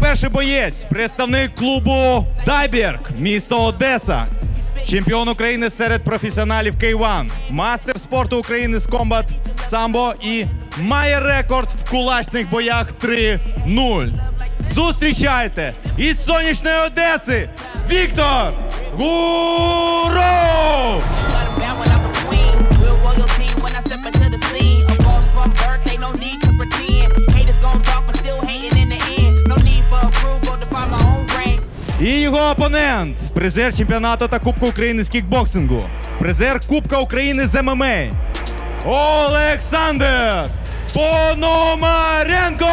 Перший боєць, представник клубу Дайберг, місто Одеса. Чемпіон України серед професіоналів K1, мастер спорту України з комбат самбо і має рекорд в кулачних боях 3-0. Зустрічайте із сонячної Одеси Віктор Гуров! І його опонент, призер чемпіонату та Кубка України з кікбоксингу, призер Кубка України з ММА. Олександр Пономаренко!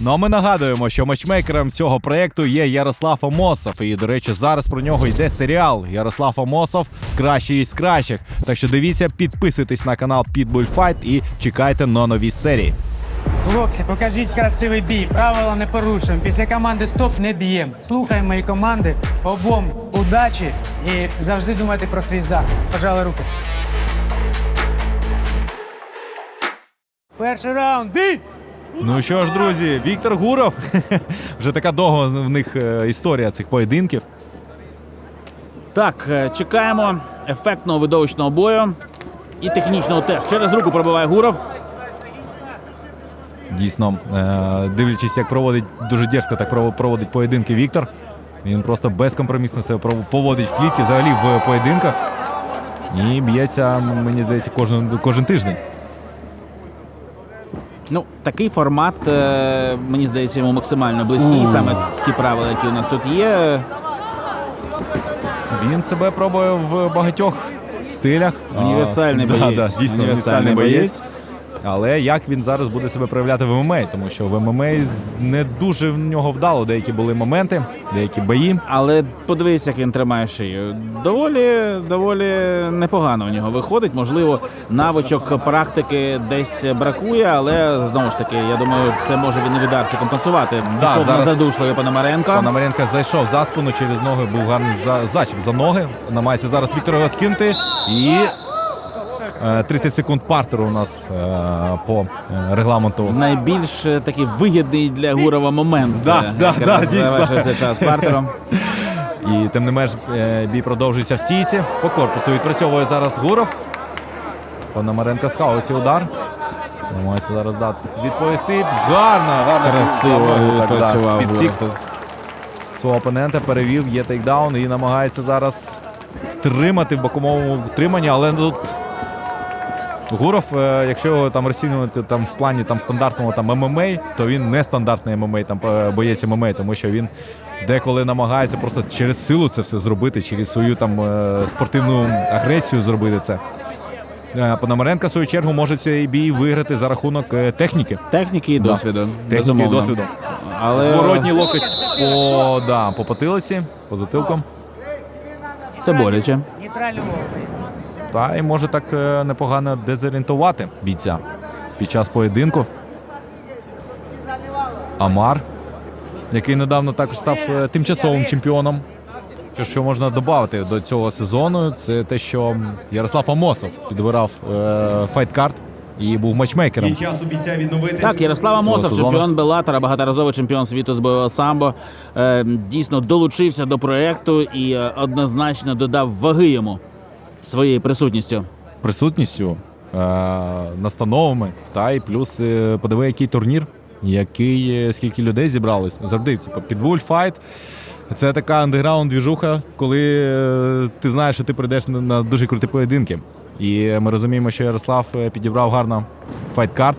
Ну а ми нагадуємо, що матчмейкером цього проєкту є Ярослав Амосов. І, до речі, зараз про нього йде серіал Ярослав Амосов кращий із кращих. Так що дивіться, підписуйтесь на канал Pitbull Fight і чекайте на нові серії. Хлопці, покажіть красивий бій. Правила не порушуємо. Після команди стоп не б'ємо. Слухаємо мої команди. Обом удачі і завжди думайте про свій захист. Пожали руку. Перший раунд. Бій! Ну що ж, друзі, Віктор Гуров. Вже така довга в них е, історія цих поєдинків. Так, е, чекаємо ефектного видовищного бою і технічного теж. Через руку пробиває Гуров. Дійсно, е, дивлячись, як проводить дуже дерзко так проводить поєдинки Віктор. Він просто безкомпромісно себе поводить в клітці, взагалі в поєдинках. І б'ється, мені здається, кожен, кожен тиждень. Ну, такий формат, е, мені здається, йому максимально близький. Саме ці правила, які у нас тут є. Він себе пробує в багатьох стилях. Універсальний А, боєць. Да, да, дійсно, універсальний боєць. Але як він зараз буде себе проявляти в ММА? Тому що в ММА не дуже в нього вдало. Деякі були моменти, деякі бої. Але подивись, як він тримає шию. Доволі, доволі непогано у нього виходить. Можливо, навичок практики десь бракує, але знову ж таки, я думаю, це може він і від компенсувати. Да, Пішов зараз- на задушливий Пономаренко. Пономаренко зайшов за спину через ноги, був гарний за, зачіп за ноги. Намагається зараз Віктор його скинути. І 30 секунд партеру у нас е, по е, регламенту. Найбільш е, такий вигідний для Гурова момент. Да, е, да, да, завершився час партером. І тим не менш е, бій продовжується в стійці. По корпусу відпрацьовує зараз Гуров. Пономаренко з хаосі удар. Намагається зараз дати відповісти. Гарно, гарно. Красиво відпрацював Підсік свого опонента, перевів, є тейкдаун і намагається зараз втримати в боковому втриманні, але тут. Гуров, е, якщо його там розцінювати там в плані там стандартного там ММА, то він не стандартний ММА, там е, боєць ММА, тому що він деколи намагається просто через силу це все зробити, через свою там е, спортивну агресію зробити це. Пономаренко, в свою чергу, може цей бій виграти за рахунок техніки. Техніки і Да. досвіду. Техніки і досвіду. Але Зворотній локоть по, да, по потилиці, по затилкам. це боляче. Нейтральний вогонь. Та й може так е, непогано дезорієнтувати бійця під час поєдинку. Амар, який недавно також став е, тимчасовим чемпіоном. Що, що можна додати до цього сезону, це те, що Ярослав Амосов підбирав е, файткарт і був матчмейкером. час у бійця відновитися. Так, Ярослав Амосов, чемпіон Беллатора, багаторазовий чемпіон світу з бойового самбо, е, дійсно долучився до проекту і е, однозначно додав ваги йому своєю присутністю. присутністю, е, настановами, та і плюс е, подиви, який турнір, який, е, скільки людей зібралось. Завжди, типу, підбуль файт. Це така андеграунд двіжуха, коли е, ти знаєш, що ти прийдеш на, на дуже круті поєдинки. І ми розуміємо, що Ярослав е, підібрав гарно файт-карт.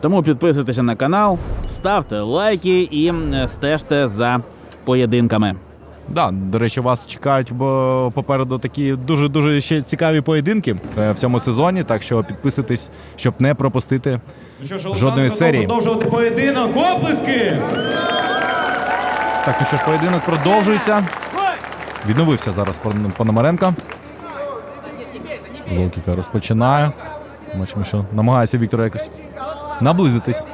Тому підписуйтеся на канал, ставте лайки і е, стежте за поєдинками. Да, до речі, вас чекають бо попереду такі дуже дуже ще цікаві поєдинки е, в цьому сезоні. Так що підписуйтесь, щоб не пропустити жодної серії. Продовжувати поєдинок. Оплески! Так, ну що ж, поєдинок продовжується. Відновився зараз Пон- Пономаренко. Локіка розпочинає. Бачимо, що намагається Віктор якось наблизитись.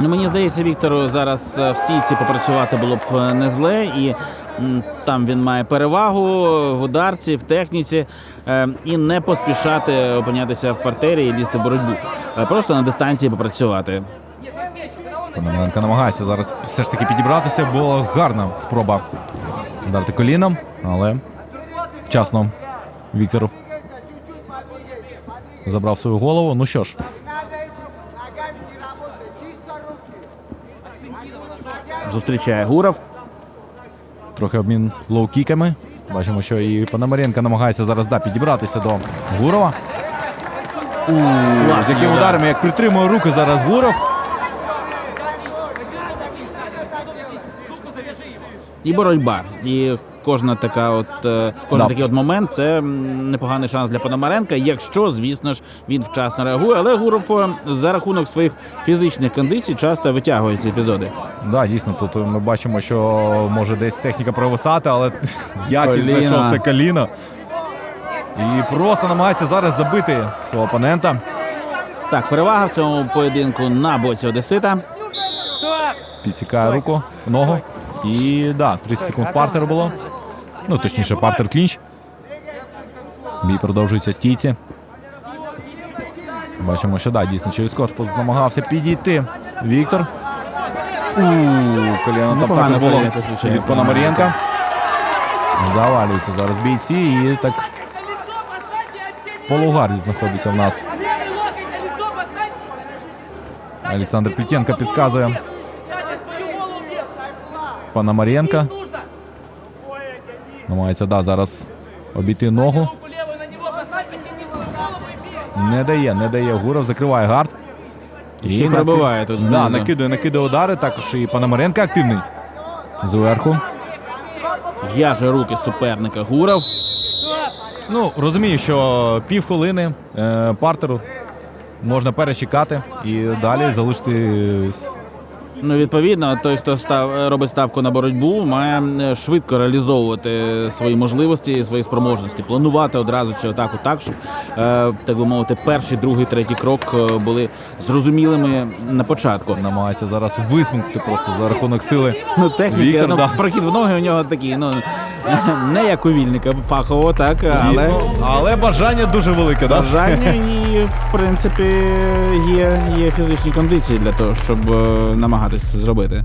Ну, мені здається, Віктору зараз е, в стійці попрацювати було б е, не зле. І Там він має перевагу в ударці, в техніці е, і не поспішати опинятися в партері і лізти в боротьбу. Е, Просто на дистанції попрацювати. Пономаренко намагається зараз все ж таки підібратися. Була гарна спроба вдарити коліном, але вчасно Віктор забрав свою голову. Ну що ж, Зустрічає Гуров. Трохи обмін лоу-кіками. Бачимо, що і Пономаренко намагається зараз да, підібратися до Гурова. У, з якими яким ударом, як притримує руки зараз Гуров. І боротьба. І кожна така, от е, кожен Да. такий от момент це непоганий шанс для Пономаренка, якщо, звісно ж, він вчасно реагує. Але Гуров е, за рахунок своїх фізичних кондицій часто витягує ці епізоди. Да, дійсно, тут ми бачимо, що може десь техніка провисати, але як знайшов це коліно. І просто намагається зараз забити свого опонента. Так, перевага в цьому поєдинку на боці Одесита. Підсікає руку, ногу. І да, 30 секунд партеру було. Ну, точніше, партер клінч. Бій продовжується стійці. Бачимо, що да, дійсно через корпус намагався підійти. Віктор. У коліно там було від Пономаренка. Завалюються зараз бійці і так в полугарді знаходиться в нас. Олександр Плетенко підказує Пономаренко. Намагається, да, зараз обійти ногу. Не дає, не дає. Гуров закриває гард. І ще пробиває тут Да, знизу. накидує, накидує удари. Також і Пономаренко активний. Зверху. В'яже руки суперника Гуров. Ну, розумію, що півхвилини е, партеру можна перечекати і далі залишитись Ну, відповідно, той, хто став робить ставку на боротьбу, має е, швидко реалізовувати свої можливості і свої спроможності, планувати одразу цю атаку так, щоб е, так би мовити, перший, другий, третій крок е, були зрозумілими на початку. намагається зараз висунути просто за рахунок сили. Ну, техніки ну, прохід в ноги у нього такий, ну не як у вільника фахово, так, але Дійсно. але бажання дуже велике, да? бажання і в принципі є, є фізичні кондиції для того, щоб е, намагатися це зробити.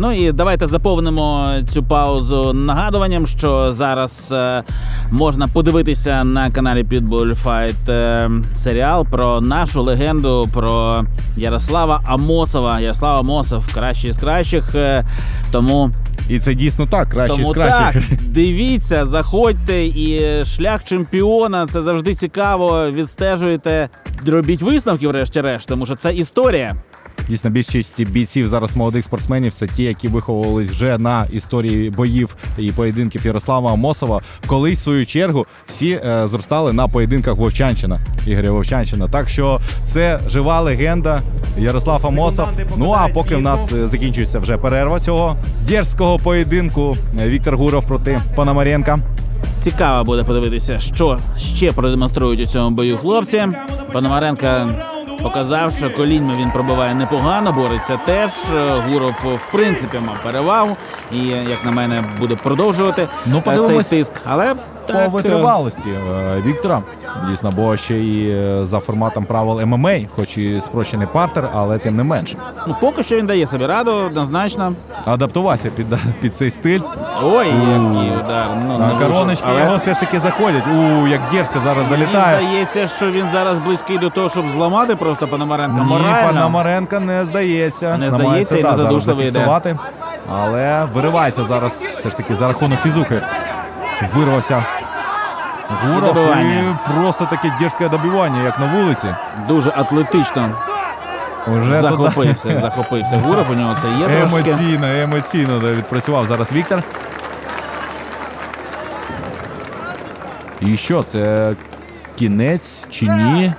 Ну і давайте заповнимо цю паузу нагадуванням, що зараз е, можна подивитися на каналі Pitbull Fight е, серіал про нашу легенду про Ярослава Амосова. Ярослав Амосов кращий з кращих. е, тому І це дійсно так, краще тому з кращих. так, дивіться, заходьте, і шлях чемпіона це завжди цікаво. Відстежуєте, робіть висновки, врешті-решт, тому що це історія. Дійсно, більшість бійців зараз молодих спортсменів це ті, які виховувались вже на історії боїв і поєдинків Ярослава Амосова. Колись в свою чергу всі е, зростали на поєдинках Вовчанщина, Ігоря Вовчанщина. Так що це жива легенда Ярослав Амосов. Ну а поки в нас е, закінчується вже перерва цього дерзкого поєдинку е, Віктор Гуров проти Пономаренка. Цікаво буде подивитися, що ще продемонструють у цьому бою хлопці. Пономаренко показав, що коліньми він пробиває непогано, бореться теж. Е, Гуров, в принципі, мав перевагу і, як на мене, буде продовжувати Ну, е, цей тиск. Але По витривалості е, Віктора. Дійсно, бо ще і е, за форматом правил ММА, хоч і спрощений партер, але тим не менше. ну, поки що він дає собі раду, однозначно. Адаптувався під, під цей стиль. Ой, який удар. Ну, А дуже. короночки Але його все ж таки заходять. У, як дерзко зараз Мені залітає. здається, що він зараз близький до того, щоб зламати просто Пономаренка Ні, морально. Пономаренка не здається. Не здається і не задушливо йде. зафіксувати. Але виривається зараз все ж таки за рахунок фізухи. Вирвався. Гуров добивання. і просто таке дерзке добивання, як на вулиці. Дуже атлетично Уже захопився, захопився. Гуров у нього це є трошки. Емоційно, емоційно да, відпрацював зараз Віктор. І що, це кінець чи ні?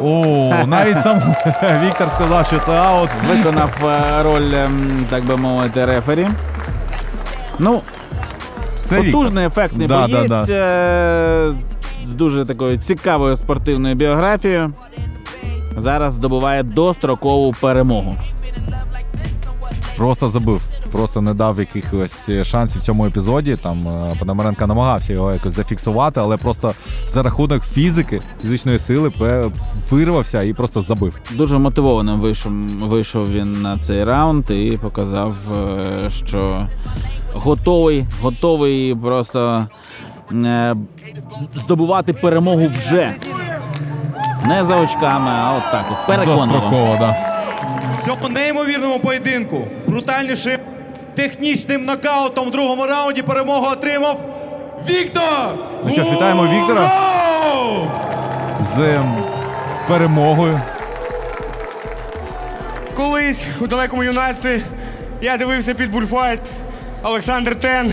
О, навіть сам Віктор сказав, що це аут. Виконав е, роль, ем, так би мовити, рефері. Ну, Це потужний ефектний Да, да, боєць да. е, з дуже такою цікавою спортивною біографією. Зараз здобуває дострокову перемогу. Просто забив. просто не дав якихось шансів в цьому епізоді. Там е, Пономаренко намагався його якось зафіксувати, але просто за рахунок фізики, фізичної сили вирвався і просто забив. Дуже мотивованим вийшов, вийшов він на цей раунд і показав, е, що готовий, готовий просто е, здобувати перемогу вже. Не за очками, а от так, от переконливо. Достроково, да. В цьому неймовірному поєдинку брутальнішим технічним нокаутом в другому раунді перемогу отримав Віктор! Ну що ж, вітаємо Віктора. Гуров! З ем, перемогою. Колись у далекому юнацтві я дивився під бульфайт. Олександр Тен,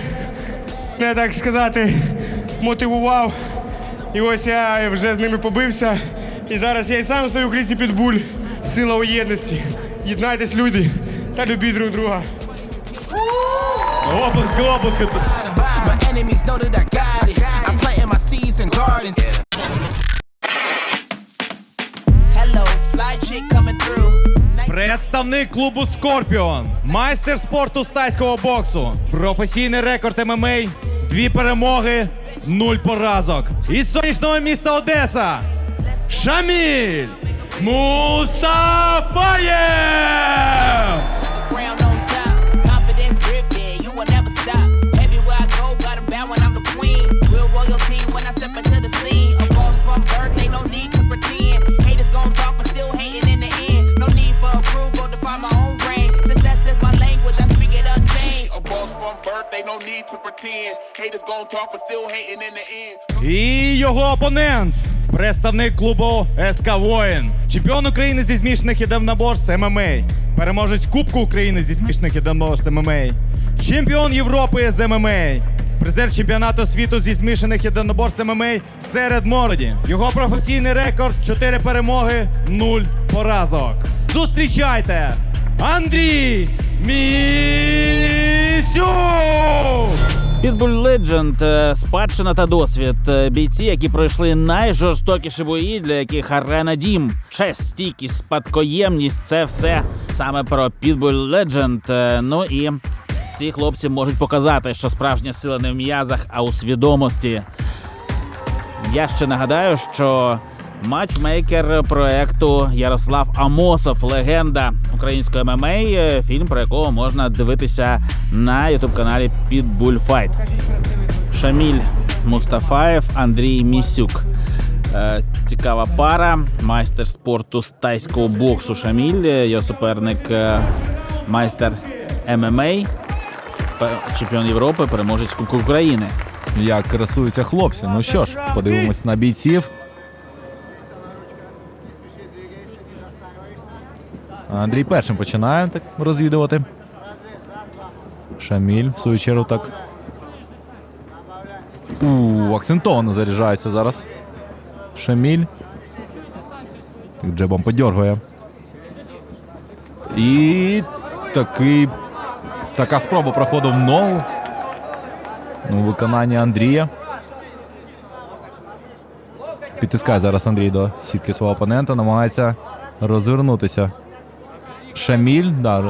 не так сказати, мотивував. І ось я вже з ними побився. І зараз я і сам стою в кліці під буль. Сила у єдності. Єднайтесь, люди, та любіть друг друга. In gardens. Hello, fly chick coming through. Представник клубу Скорпіон, майстер спорту з тайського боксу, професійний рекорд ММА, дві перемоги, нуль поразок. Із сонячного міста Одеса. Шаміль Мустафаєв! І його опонент. Представник клубу СК Воїн, чемпіон України зі змішаних єдиноборств ММА, переможець Кубку України зі змішаних єдиноборств ММА, чемпіон Європи з ММА, призер чемпіонату світу зі змішаних єдиноборств ММА серед молоді. Його професійний рекорд 4 перемоги, 0 поразок. Зустрічайте! Андрій Pitbull Legend, е, спадщина та досвід. Е, Бійці, які пройшли найжорстокіші бої, для яких арена дім, честь, стійкість, спадкоємність це все саме про Pitbull Legend. Е, Ну і ці хлопці можуть показати, що справжня сила не в м'язах, а у свідомості. Я ще нагадаю, що матчмейкер проекту Ярослав Амосов, легенда української ММА, фільм про якого можна дивитися на ютуб-каналі Fight. Шаміль Мустафаєв, Андрій Місюк. Е, Цікава пара. Майстер спорту з тайського боксу Шаміль. Його суперник е, майстер ММА, чемпіон Європи, переможець Кубку України. Як красуються хлопці. Ну що ж, подивимось на бійців. Андрій першим починає так розвідувати. Шаміль, в свою чергу, так. У, акцентовано заряджається зараз. Шаміль. Так джебом подьоргує. І такий. Така спроба проходу в ногу. Ну, виконання Андрія. Підтискає зараз Андрій до сітки свого опонента, намагається розвернутися. Шаміль, да,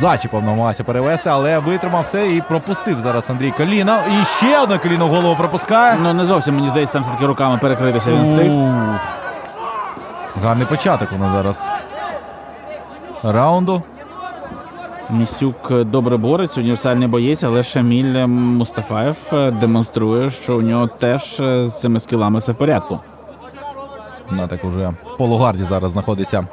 зачіпом намагався перевести, але витримав все і пропустив зараз Андрій коліно. І ще одне коліно в голову пропускає. Ну не зовсім мені здається, там все-таки руками перекритися він встиг. Гарний початок у нас зараз. Раунду. Місюк добре бореться, універсальний боєць, але Шаміль Мустафаєв е, демонструє, що у нього теж е, з цими скілами все в порядку. На так уже в полугарді зараз знаходиться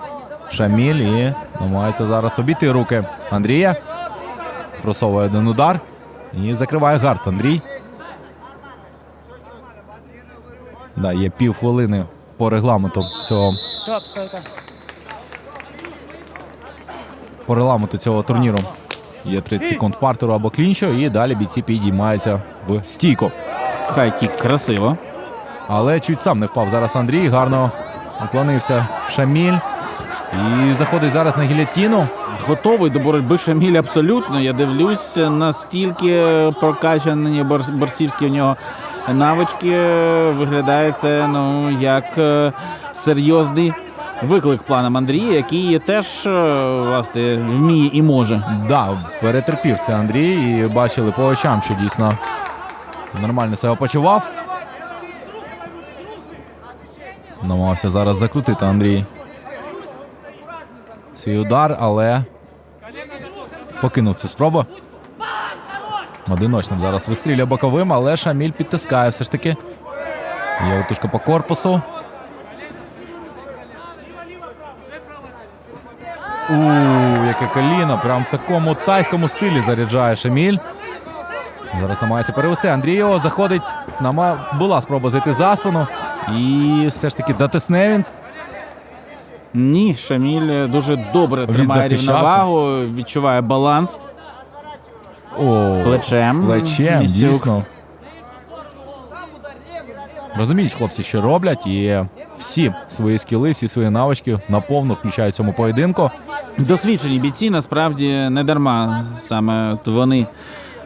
Шаміль і намагається зараз обійти руки Андрія. Просовує один удар і закриває гард Андрій. Да, є пів хвилини по регламенту цього по регламенту цього турніру. Є 30 секунд партеру або клінчу, і далі бійці підіймаються в стійку. Хай кік красиво. Але чуть сам не впав зараз Андрій. Гарно уклонився Шаміль. І заходить зараз на гілятіну. Готовий до боротьби Шаміль абсолютно. Я дивлюсь, настільки прокачані борцівські в нього навички. Виглядає це ну як е, серйозний виклик планам Андрія, який теж е, власне вміє і може. Да, перетерпів це Андрій і бачили по очам, що дійсно нормально себе почував. Намагався зараз закрутити Андрій. Свій удар, але покинув цю спробу. Одиночним зараз вистрілює боковим, але Шаміль підтискає все ж таки. Є отушка по корпусу. У, яке коліно, прям в такому тайському стилі заряджає Шаміль. Зараз намагається перевести. Андрієво заходить. Була спроба зайти за спину. І все ж таки дотисне він. Ні, Шаміль дуже добре тримає захищався. рівновагу, відчуває баланс О, плечем. плечем, Місюк. дійсно. Розуміють хлопці, що роблять, і всі свої скіли, всі свої навички наповну включають в цьому поєдинку. Досвідчені бійці насправді не дарма саме от вони.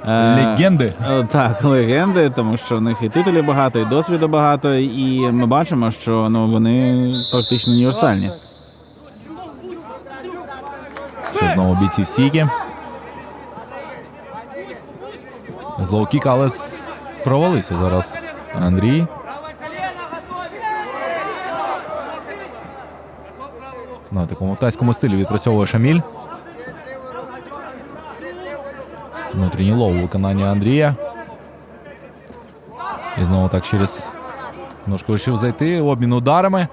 е, Легенди. е, Так, легенди, тому що в них і титулів багато, і досвіду багато, і ми бачимо, що ну вони практично універсальні. Що знову бійці стійки. Злоу-кік, але провалився зараз Андрій. На такому тайському стилі відпрацьовує Шаміль. Внутрішній лоу у виконанні Андрія. І знову так через ножку вирішив зайти. Обмін ударами.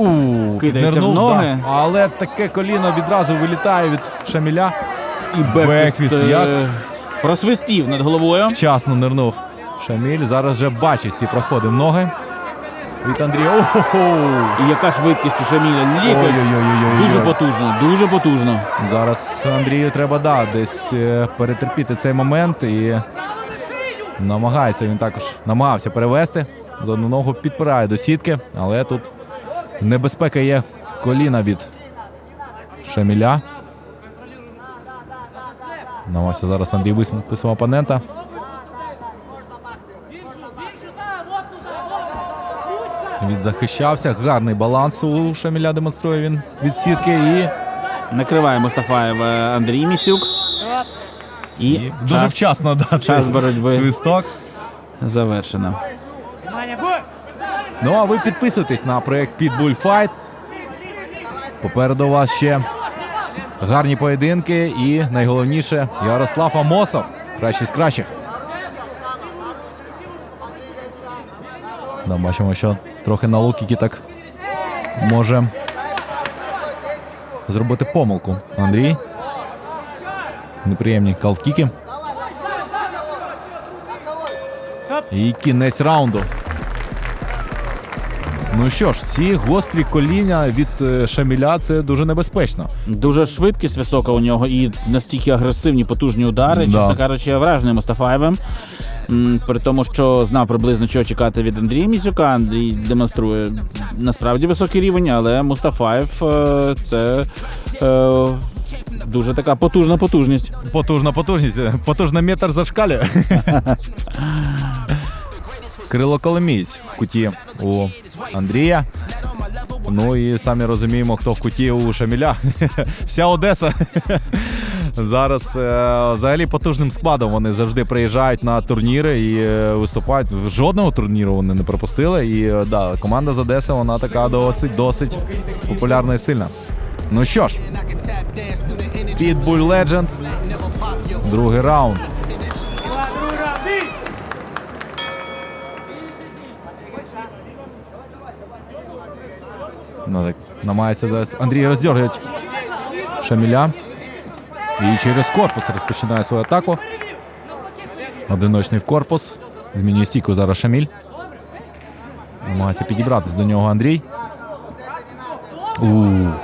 У, Кидається в ноги. да. Але таке коліно відразу вилітає від Шаміля. І Бекфіст, е, як? просвистів над головою. Вчасно нирнув Шаміль. Зараз вже бачить ці проходи в ноги. Від Андрія. Ого! І яка швидкість у Шаміля лікоть. Ой-ой-ой-ой-ой. Дуже потужно, дуже потужно. Зараз Андрію треба да, десь е, перетерпіти цей момент і намагається він також намагався перевести. За одну ногу підпирає до сітки, але тут небезпека є коліна від Шаміля. Намагався зараз Андрій висмикнути свого опонента. Відзахищався. Гарний баланс у Шаміля демонструє він від сітки і Накриває Мустафаєв Андрій Місюк. І, І дуже час вчасно да, час боротьби. свисток. завершено. Ну а ви підписуйтесь на проект Pitbull Fight. Попереду у вас ще гарні поєдинки і найголовніше Ярослав Амосов. Кращий з кращих. Да, бачимо, що трохи на лукіки так може зробити помилку. Андрій. Неприємні калкіки. І кінець раунду. Ну що ж, ці гострі коління від е, Шаміля це дуже небезпечно. Дуже швидкість висока у нього і настільки агресивні потужні удари. Да. Чесно кажучи, я вражений Мустафаєвим. При тому, що знав приблизно, чого чекати від Андрія Місюка. Андрій демонструє насправді високий рівень, але Мустафаєв е, це е, дуже така потужна потужність. Потужна потужність, потужна метр зашкалює. Крило Коломієць в куті у Андрія. Ну і самі розуміємо, хто в куті у Шаміля. Вся Одеса. Зараз е, взагалі потужним складом вони завжди приїжджають на турніри і е, виступають. Жодного турніру вони не пропустили. І е, да, команда з Одеси вона така досить досить популярна і сильна. Ну що ж, Pitbull Legend. Другий раунд. Ну так, намагається десь. Андрій роздергує Шаміля. І через корпус розпочинає свою атаку. Одиночний в корпус. Змінює стійку зараз Шаміль. Намагається підібратися до нього Андрій. Ух.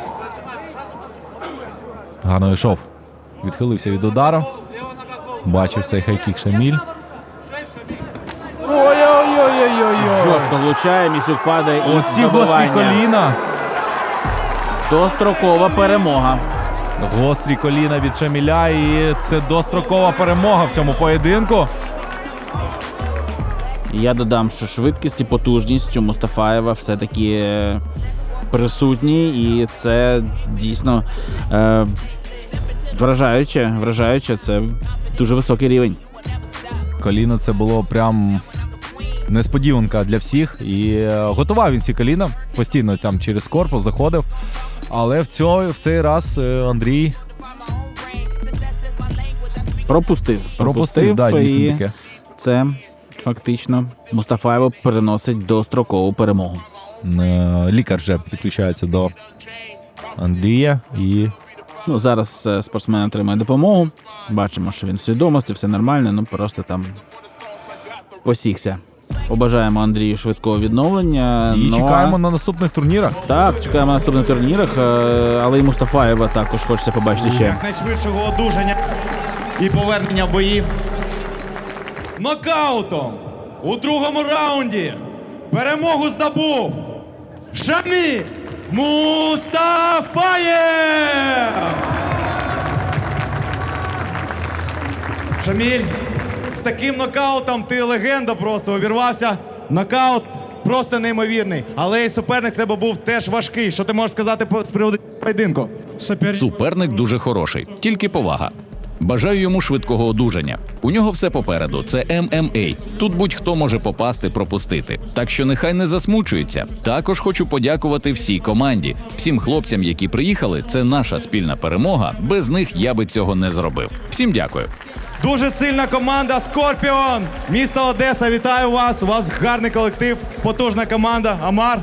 Гарно йшов. Відхилився від удару. Бачив цей хайкік Шаміль. Ой-ой-ой-ой-ой. Жорстко влучає, Місюк падає і Оці гострі коліна. Дострокова перемога. Гострі коліна від Шаміля, і це дострокова перемога в цьому поєдинку. Я додам, що швидкість і потужність у Мустафаєва все-таки е, присутні, і це дійсно е, вражаюче, вражаюче. Це дуже високий рівень. Коліна це було прям несподіванка для всіх. І е, готував він ці коліна постійно там через корпус заходив. Але в, цьо, в цей раз е, Андрій Пропустив. пропустив. Да, дійсно і таке. це фактично Мустафаєва переносить дострокову перемогу. Е, Лікар вже підключається до Андрія і Ну, зараз е, спортсмен отримає допомогу. Бачимо, що він в свідомості, все нормально, ну просто там посікся. Побажаємо Андрію швидкого відновлення. І ну, а- чекаємо на наступних турнірах. Так, чекаємо на наступних турнірах, е, але і Мустафаєва також хочеться побачити ще. Якнайшвидшого одужання і повернення в бої. Нокаутом у другому раунді перемогу здобув Шамі Мустафаєв! Шаміль, з таким нокаутом ти легенда просто увірвався. Нокаут просто неймовірний. Але і суперник в тебе був теж важкий. Що ти можеш сказати з приводу поєдинку? Суперник дуже хороший, тільки повага. Бажаю йому швидкого одужання. У нього все попереду. Це ММА. Тут будь-хто може попасти, пропустити. Так що нехай не засмучується. Також хочу подякувати всій команді, всім хлопцям, які приїхали. Це наша спільна перемога. Без них я би цього не зробив. Всім дякую. Дуже сильна команда Скорпіон. Місто Одеса, вітаю вас. У вас гарний колектив, потужна команда. Амар.